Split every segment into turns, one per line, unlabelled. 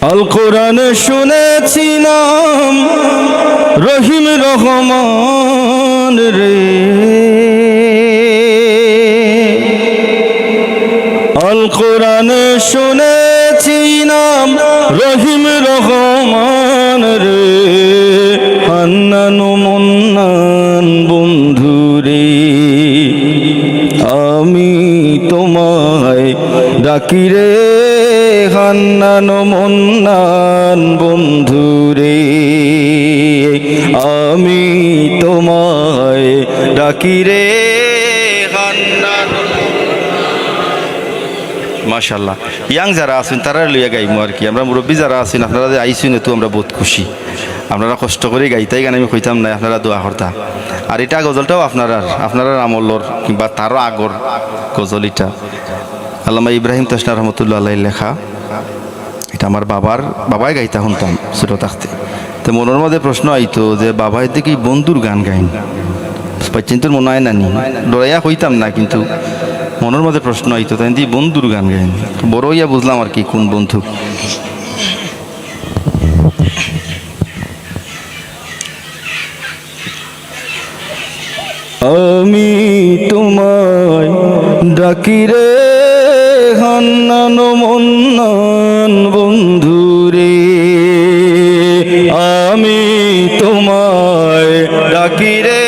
আল কোরআন শুনেছি নাম রহিম রহমান রে। আল কোরআন শুনেছি নাম রহিম রহমান রে। হান্নান মন্নান বন্ধু রে। আমি তোমায় ডাকি রে। হান্নান মন্নান বন্ধু রে আমি তোমায় ডাকি রে মাশাল্লাহ ইয়াং যারা আছেন, তারা লইয়া গাইমু আর কি। আমরা মুরব্বী যারা আছেন, আপনারা যে আইসুন তো আমরা বহুত খুশি। আপনারা কষ্ট করে গাইতাই গান, আমি কইতাম না আপনারা দোয়া করতা। আর এটা গজলটাও আপনারা আপনারা আমলর কিংবা তারও আগর গজল এটা। আল্লামা ইব্রাহিম তসনা রহমতুল্লাহ আল্লাহ লেখা। এটা আমার বাবার, বাবাই গাইতা শুনতাম ছোট থাকতে তো মনের মধ্যে প্রশ্ন আইতো যে বাবা এতে কি বন্ধুর গান গাইন। পাচ্ছেন মনে হয় নানি ডরাইয়া কইতাম না, কিন্তু মনের মধ্যে প্রশ্ন আইতো তাই দিয়ে বন্ধুর গান গাইন? বড় ইয়া বুঝলাম আর কি কোন বন্ধু। আমি তোমায় ডাকি মন্নান বন্ধু রে আমি তোমায় ডাকি রে।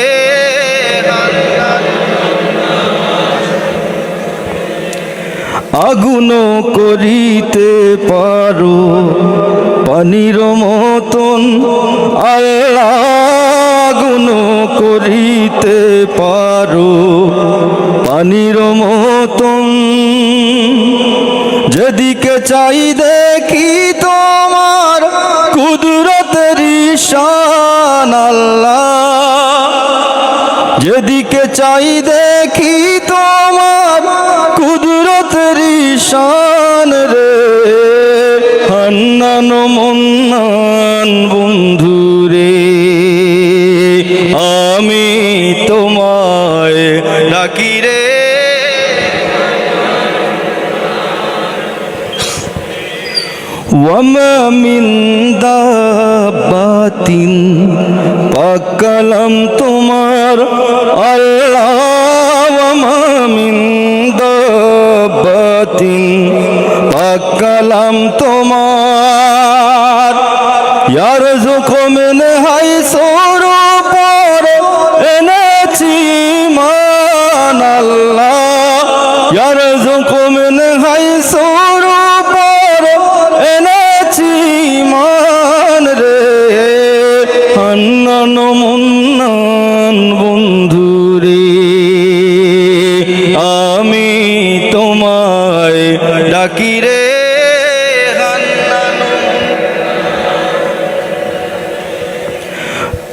আগুন করিতে পারো, পানির মতন আল্লাহ আগুন করিতে পারো, পানির মতন যেদিকে চাই দেখি তোমার কুদরতের শান আল্লাহ। যেদিকে চাই দেখি তোমার কুদরতের শান রে। হান্নান মন্নান বন্ধু রে। আমি তোমায় ডাকি রে। وما من دابة فكلم تمار الله وما من دابة فكلم تمار يرزق من حيث ربار انتي من الله يرزق হান্নান মুন্নান বন্ধু রে। আমি তোমায় ডাকি রে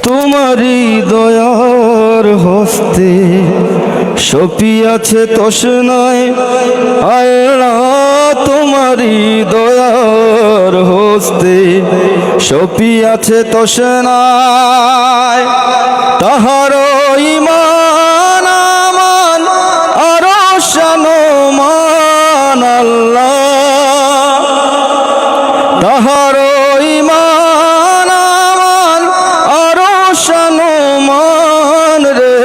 তোমারই দয়ার হস্তে সপিয়াছে তসনায় আল্লাহ তোমারই সপিয়াছে তসনায় তাহার ইমান আমান আরও আল্লাহ। তাহার ইমান আমান আরও শানমান রে।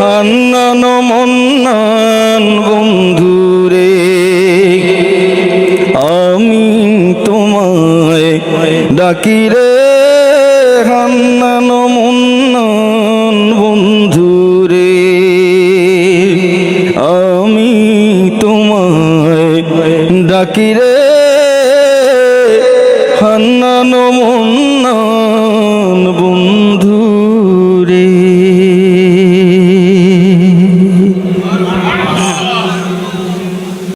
হান্নান মন্নান বন্ধু ডাকি রে হান্নান বন্ধু রে আমি তোমায় ডাকি রে হান্নান মন্নান